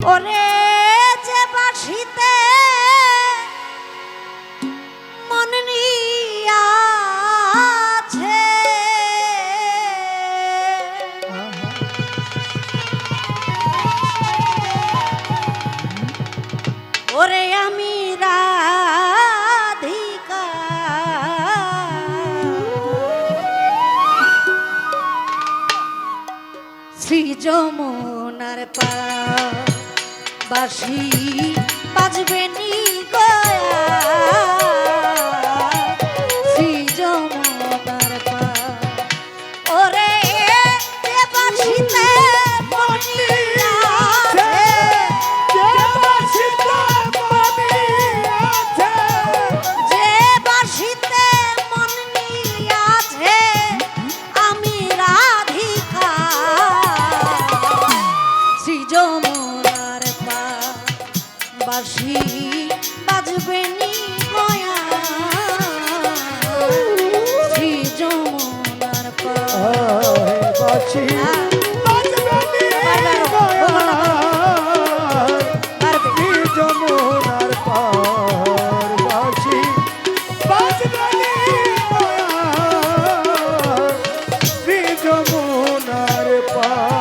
ওরে যে বাসিতে মন আছে। ওরে আমি রাধিকা। শ্রী যমুনার পা বাসি বাজবে Oh.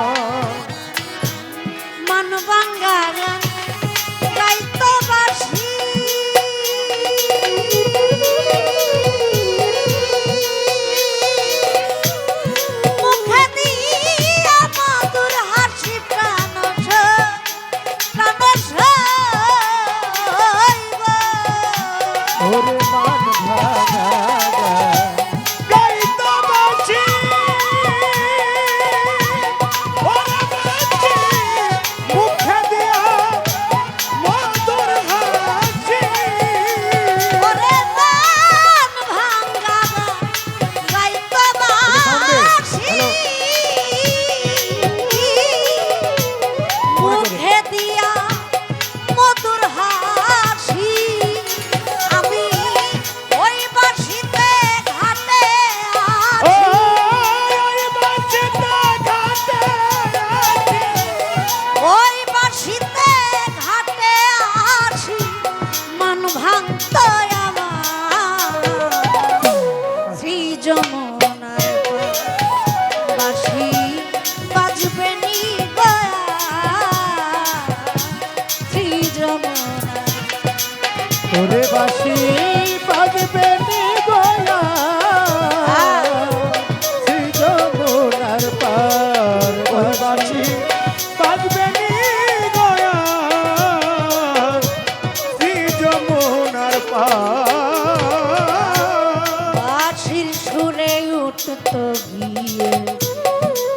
ছোট তো গিয়ে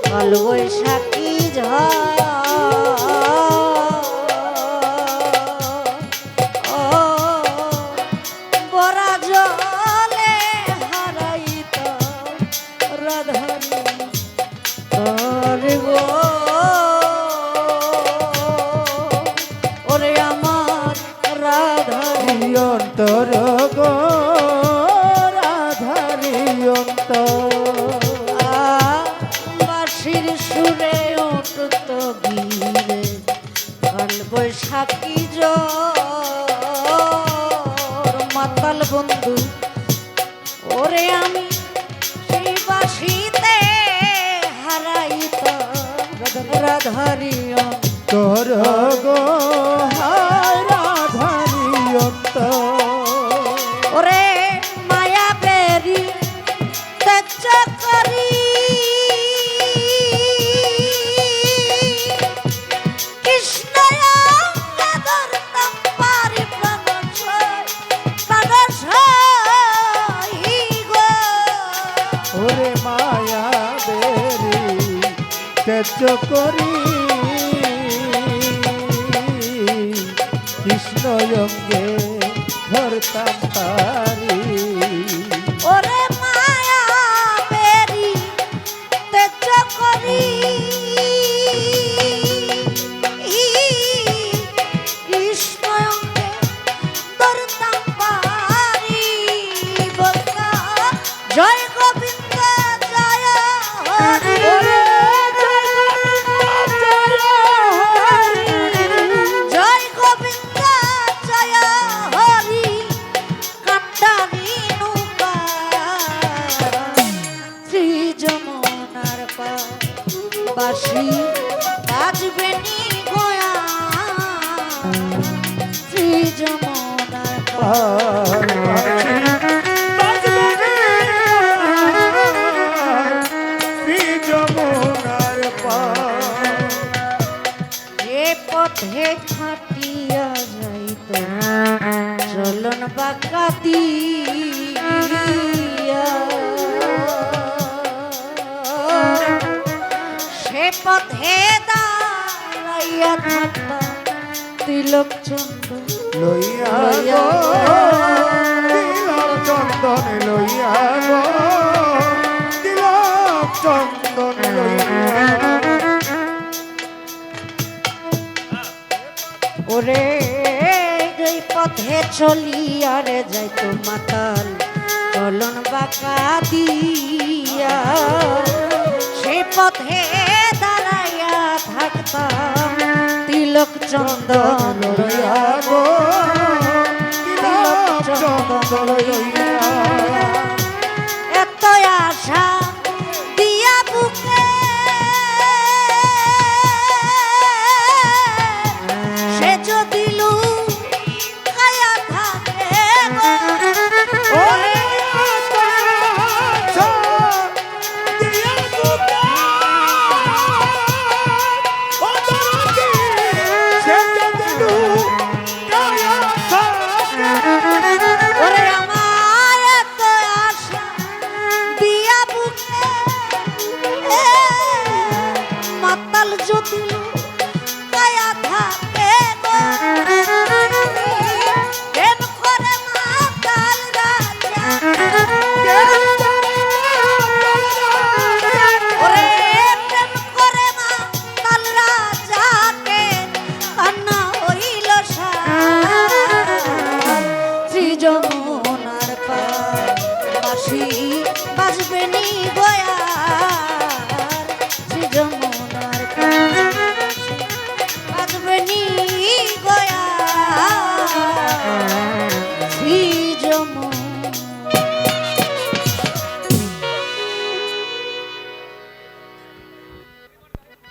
কাল বৈশাখী ঝড় ওরে আমি শিবাসিতে হারাইত। রাধারি তোর গো ন্যায্য করি। কৃষ্ণ অঙ্গে পারি ওরে পথে খাটিয়া যাইত চলন বাঁকা দিয়া সে পথে দাঁড়াইয়া থাকবা তিলক চন্দ্র লইয়া চন্দন লইয়া গো চন্দন লইয়া ওরে এই পথে চলিয়া রে যাইতো মাতাল চলন বাঁকা দিয়া। সে পথে দাঁড়াইয়া থাকতাম। তিলক চন্দন লইয়া গো। তিলক চন্দন লইয়া